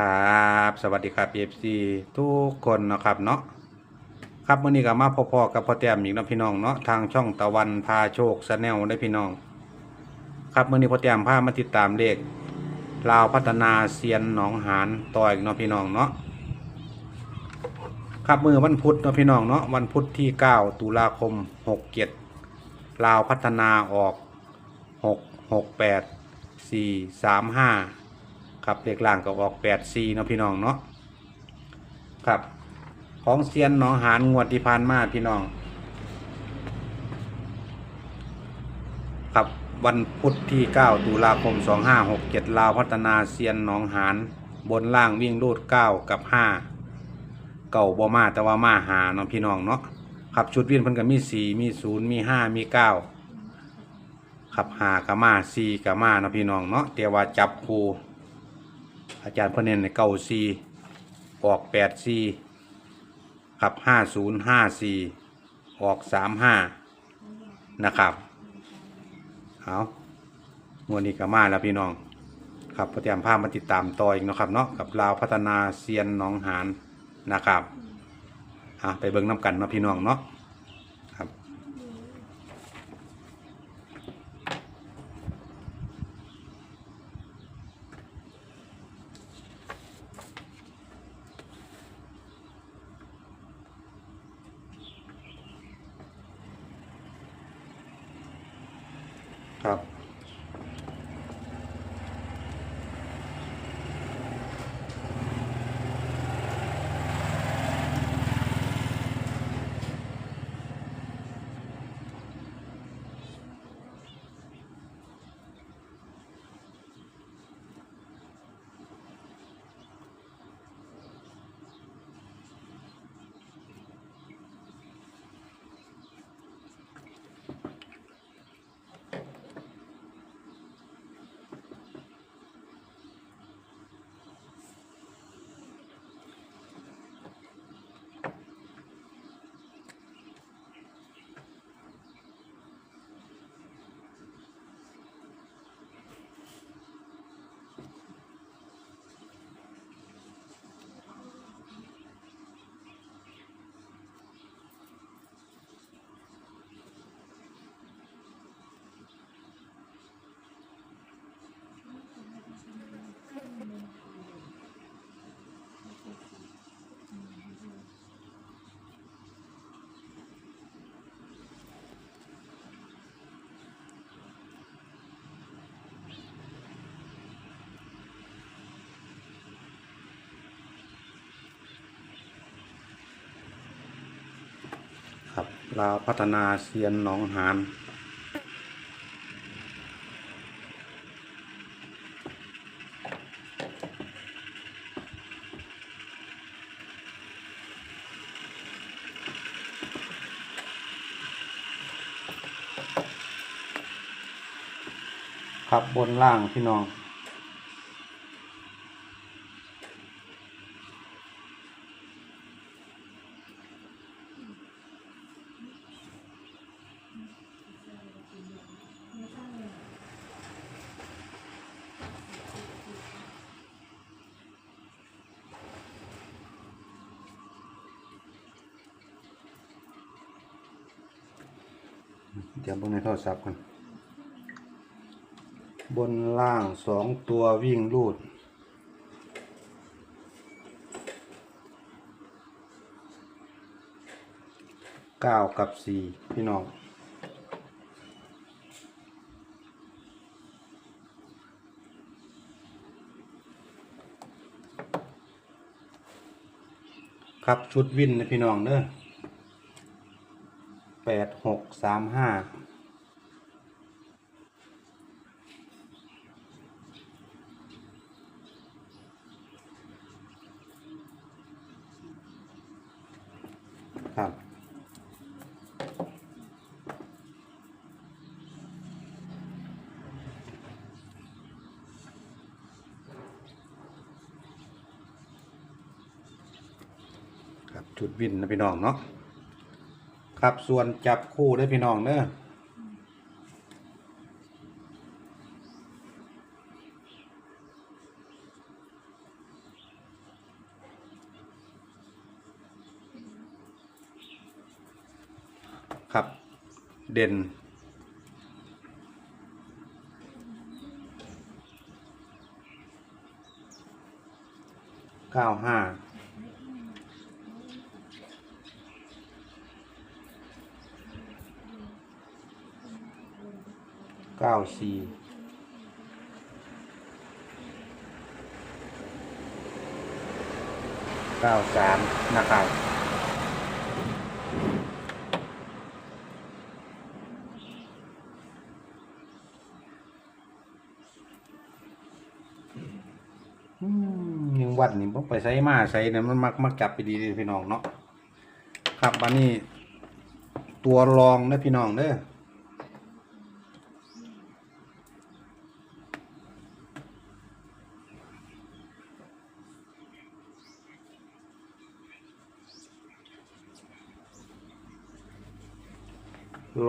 ครับ สวัสดีครับ FC ทุกคนนะครับเนาะครับมื่อนี้ก็มาพอๆกับพ่อแต้มอีกนะพี่น้องเนาะทางช่องตะวันพาโชคสแนลได้พี่น้อง ครับมื่อนี้พ่อแต้มพามาติดตามเลขลาวพัฒนาเซียนหนองหานต่ออีกเนาะพี่น้องเนาะครับมือวันพุธเนาะพี่น้องเนาะวันพุธที่ 9 ตุลาคม67ลาวพัฒนาออก 6 6 8 4 3 5 ครับเลขล่างก็ออก8 4เนาะพี่น้องเนาะครับ ของเซียนหนองหานงวดที่ผ่านมาพี่น้อง ครับวันพุธที่ 9 ตุลาคม 2567ลาวพัฒนาเซียนหนองหานบนล่างวิ่งรูด 9 กับ 5 เก่าบ่มาแต่ว่ามาหาเนาะพี่น้องเนาะครับชุดวิ่งเพิ่นก็มี 4 มี 0 มี 5 มี9ครับหากับมา4กับมาเนาะพี่น้องเนาะแต่ว่าจับคู่ อาจารย์พเนนเก้าซีออกแปดซีครับห้าศูนย์ห้าสี่ออกสามห้านะครับเอางวดนี้ก็มาแล้วพี่น้อง ครับพอเตรียมภาพมาติดตามต่ออีกนะครับเนาะกับลาวพัฒนาเซียนหนองหานนะครับอะไปเบิ่งน้ำกันเนาะพี่น้องเนาะ ลาวพัฒนาเซียนหนองหานครับบนล่างพี่น้อง เดี๋ยวบนในโทรศัพท์กันบนล่างสองตัววิ่งรูด เก้ากับสี่พี่น้องครับชุดวินนะพี่น้องเนอะ แปดหกสามห้าครับ ครับชุดวินนะพี่น้องเนาะ ครับ ส่วนจับคู่ได้พี่น้องเนอะครับ เด่นเก้าห้า ก้าสี่เก้าสามนะครับยังวัดนี่บ่ไปใส่มาใส่เนี่ยมันมักมักจับไปดีเลยพี่น้องเนาะครับบันนี้ ตัวรองนะพี่น้องเด้อ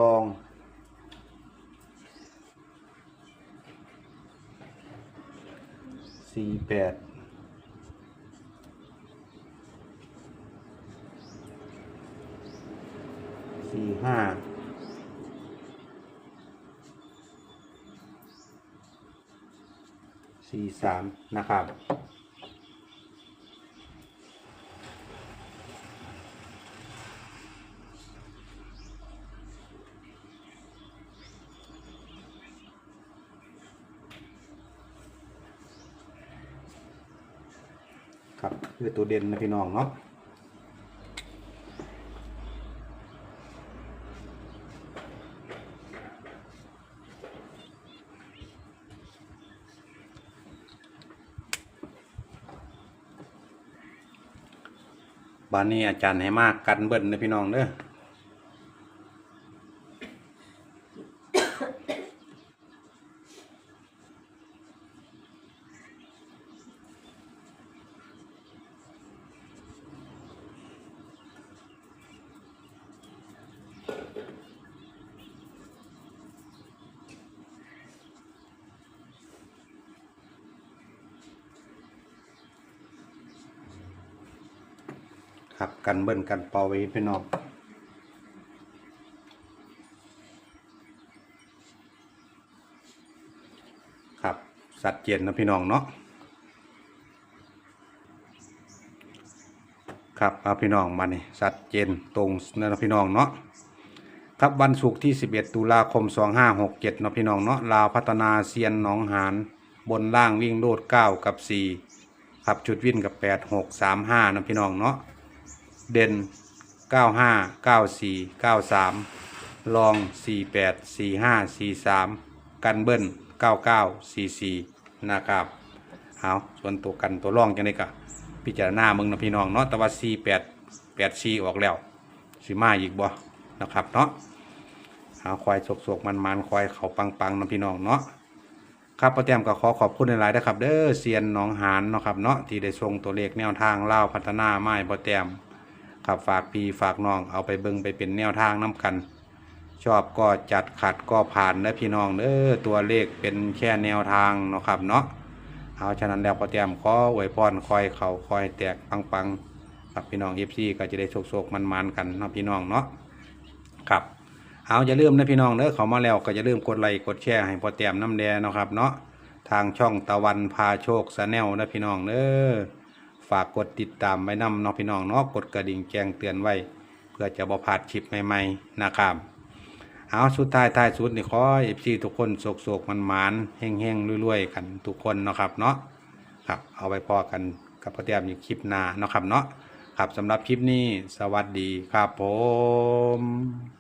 ลอง สี่แปดสี่ห้าสี่สามนะครับ ครับคือตัวเด่นนะพี่น้องเนาะบานนี้อาจารย์ให้มากกันเบิ้ลนะพี่น้องเด้อ ครับกันเบิ้ลกันเป่าไว้พี่น้องครับสัดเจนนะพี่น้องเนาะครับเอาพี่น้องมานี่ชัดเจนตรงนะพี่น้องเนาะ ครับวันศุกร์ที่ 11 ตุลาคม 2567เนาะพี่น้องเนาะลาวพัฒนาเซียนหนองหานบนล่างวิ่งโลด 9 กับ 4 ครับจุดวิ่นกับ 8 6 3 5นะพี่น้องเนาะเด่น 95 94 93 ลอง 48 45 43 กันเบิ้ล99 44 นะครับเอาส่วนตัวกันตัวร่องจังไดกะพิจารณามึงนะพี่น้องเนาะแต่ว่า 4 8 8 4 ออกแล้วสิมาอีกบ่ นะครับเนาะหาควายสกๆมันๆควายเขาปังๆนะพี่น้องเนาะครับป้าแต้มก็ขอขอบคุณหลายๆนะครับเด้อเซียนหนองหานเนาะครับเนาะที่ได้ส่งตัวเลขแนวทางเล่าพัฒนาไม้ป้าแต้มครับฝากพี่ฝากน้องเอาไปเบิ่งไปเป็นแนวทางน้กัน ชอบก็จัดขัดก็ผ่านนะพี่น้องเด้อตัวเลขเป็นแค่แนวทางเนาะครับเนาะเอาฉะนั้นแล้วพอเตรียมขออวยพรคอยเขาคอยแตกปังปังๆครับพี่น้องเอฟซีก็จะได้โศกๆมันๆกันเนาะพี่น้องเนาะ ครับเอาอย่าลืมนะพี่น้องเด้อเขามาแล้วก็อย่าลืมกดไลค์กดแชร์ให้พอเตรียมน้ำแดงเนาะครับเนาะทางช่องตะวันพาโชคสแนลนะพี่น้องเด้อฝากกดติดตามไว้นำเนาะพี่น้องเนาะกดกระดิ่งแจ้งเตือนไว้ เพื่อจะบ่พลาดคลิปใหม่ๆนะครับเอาสุดท้ายท้ายสุดนี่ขอเอฟซีทุกคนโศกโศกมันหมันแห้งแห้งรวยๆกันทุกคนเนาะครับเนาะครับเอาไปพอกันกับพระเตียมอยู่คลิปหน้าเนาะครับเนาะครับสำหรับคลิปนี้สวัสดีครับผม